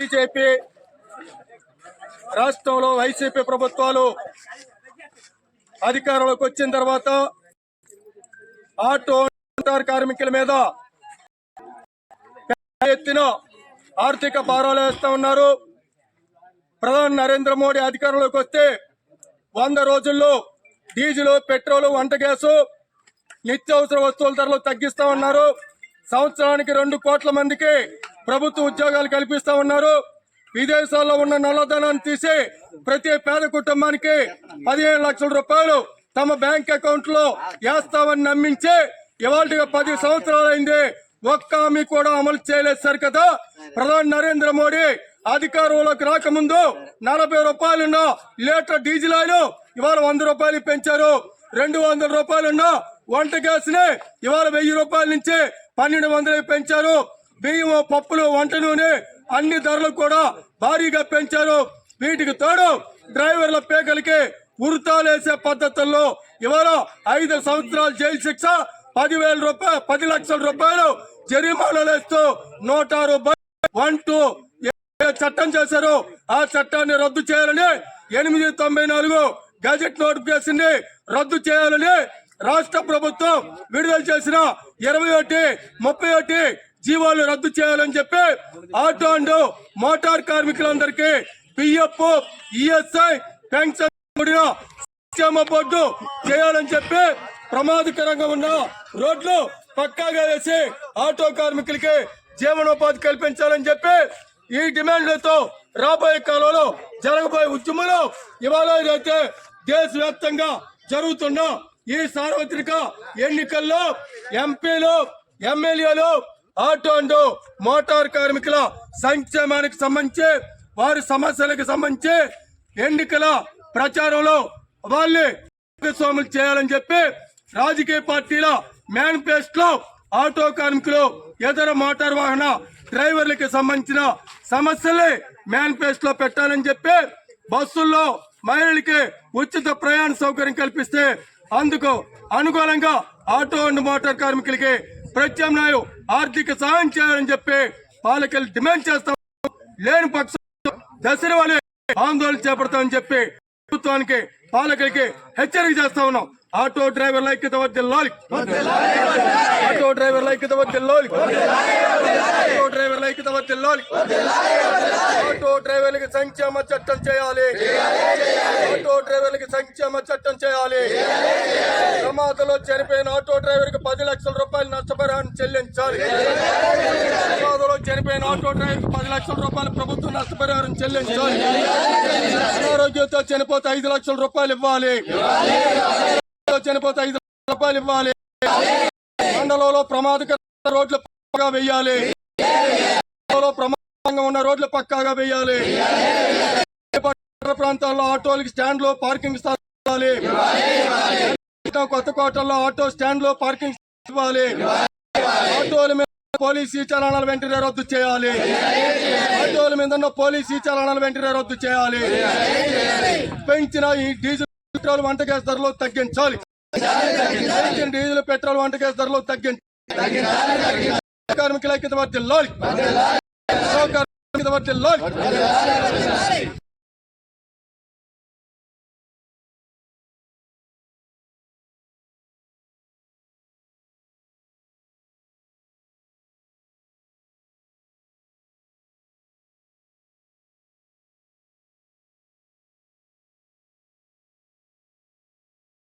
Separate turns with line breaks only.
BJP రాష్ట్రంలో YCP ప్రభుత్వాలు అధికారంలోకి వచ్చిన తర్వాత ఆటో కార్మికుల మీద పెద్ద ఎత్తున ఆర్థిక భారాలు వేస్తా ఉన్నారు. ప్రధాని నరేంద్ర మోడీ అధికారంలోకి వస్తే వంద రోజుల్లో డీజిల్ పెట్రోల్ వంట గ్యాసు నిత్యావసర వస్తువుల ధరలు తగ్గిస్తా ఉన్నారు. సంవత్సరానికి రెండు కోట్ల మందికి ప్రభుత్వ ఉద్యోగాలు కల్పిస్తా ఉన్నారు. విదేశాల్లో ఉన్న నల్లధనాన్ని తీసి ప్రతి పేద కుటుంబానికి పదిహేను లక్షల రూపాయలు తమ బ్యాంక్ అకౌంట్లో వేస్తామని నమ్మించి ఇవాళ పది సంవత్సరాలైంది ఒక్క హామీ కూడా అమలు చేయలేదు సార్ కదా. ప్రధాని నరేంద్ర మోడీ అధికారంలోకి రాకముందు నలభై రూపాయలున్న లీటర్ డీజిల్ ఆయిల్ ఇవాళ వంద రూపాయలు పెంచారు. రెండు వందల రూపాయలున్న వంట గ్యాస్ని ఇవాళ వెయ్యి రూపాయల నుంచి పన్నెండు వందలు పెంచారు. బియ్యం పప్పులు వంట నూనె అన్ని ధరలు కూడా భారీగా పెంచారు. వీటికి తోడు డ్రైవర్ల పేకలకి ఉరుతాలేసే పద్ధతుల్లో ఇవాళ ఐదు సంవత్సరాల జైలు శిక్ష పదివేల రూపాయలు పది లక్షల రూపాయలు జరిమానాలేస్తూ నూట రూపాయలు వన్ టూ ఏ చట్టం చేశారు. ఆ చట్టాన్ని రద్దు చేయాలని ఎనిమిది తొంభై నాలుగు గజెట్ నోటిఫికేషన్ని రద్దు చేయాలని రాష్ట్ర ప్రభుత్వం విడుదల చేసిన ఇరవై ఒకటి ముప్పై ఒకటి జీవాలు రద్దు చేయాలని చెప్పి ఆటో అండ్ మోటార్ కార్మికులందరికీ పిఎఫ్ ఈఎస్ఐ పెన్షన్ సంక్షేమ బోర్డు చేయాలని చెప్పి ప్రమాదకరంగా ఉన్న రోడ్లు పక్కాగా వేసి ఆటో కార్మికులకి జీవనోపాధి కల్పించాలని చెప్పి ఈ డిమాండ్లతో రాబోయే కాలంలో జరగబోయే ఉద్యమంలో ఇవాళ అయితే దేశవ్యాప్తంగా జరుగుతున్న ఈ సార్వత్రిక ఎన్నికల్లో ఎంపీలు ఎమ్మెల్యేలు ఆటో అండ్ మోటార్ కార్మికుల సంక్షేమానికి సంబంధించి వారి సమస్యలకు సంబంధించి ఎన్నికల ప్రచారంలో వాళ్ళే భాగస్వాములు చేయాలని చెప్పి రాజకీయ పార్టీల మేనిఫెస్టోలో ఆటో కార్మికులు ఇతర మోటార్ వాహన డ్రైవర్లకు సంబంధించిన సమస్యల్ని మేనిఫెస్టోలో పెట్టాలని చెప్పి బస్సుల్లో మహిళలకి ఉచిత ప్రయాణ సౌకర్యం కల్పిస్తే అందుకు అనుకూలంగా ఆటో అండ్ మోటార్ కార్మికులకి ప్రత్యామ్నాయం ఆర్థిక సహాయం చేయాలని చెప్పి పాలకులు డిమాండ్ చేస్తాం. లేని పక్షం దసరా వలె ఆందోళన చేపడతామని చెప్పి ప్రభుత్వానికి పాలకులకి హెచ్చరిక చేస్తా ఉన్నాం. ఆటో డ్రైవర్ల ఐక్యత వర్దిల్లాలి ఆటో డ్రైవర్ల ఐక్యత వద్ద ఆటో ఐక్యత వర్దిల్లాలి ఆటో డ్రైవర్లకి సంక్షేమ చట్టం చేయాలి. ఆటో డ్రైవర్లకి సంక్షేమ చట్టం చేయాలి. ప్రమాదంలో చనిపోయిన ఆటో డ్రైవర్కి పది లక్షల రూపాయలు నష్టపరిహారం చెల్లించాలి. ప్రమాదంలో చనిపోయిన ఆటో డ్రైవర్కి పది లక్షల రూపాయలు ప్రభుత్వం నష్టపరిహారం చెల్లించాలి. అనారోగ్యంతో చనిపోతే ఐదు లక్షల రూపాయలు ఇవ్వాలి. చనిపోతే ఐదు లక్షల రూపాయలు ఇవ్వాలి. మండలంలో ప్రమాదకర రోడ్లు వెయ్యాలి వేయాలి. మండలంలో ఉన్న రోడ్లు పక్కాగా వేయాలి. ప్రాంతాల్లో ఆటోలకి స్టాండ్లో పార్కింగ్ ఇవ్వాలి. కొత్త కోటల్లో ఆటో స్టాండ్లో పార్కింగ్ ఇవ్వాలి. ఆటోల మీద పోలీస్ చలనాలు వెంటనే రద్దు చేయాలి. ఆటోల మీద ఉన్న పోలీస్ చలనాలు వెంటనే రద్దు చేయాలి. పెంచిన ఈ డీజిల్ పెట్రోల్ వంట గ్యాస్ ధరలు తగ్గించాలి. పెంచిన డీజిల్ పెట్రోల్ వంట గ్యాస్ ధరలు తగ్గించాలి. కార్మికుల వర్తిల్లాలి కార్మికుల ఐక్యత వర్తిల్లాలి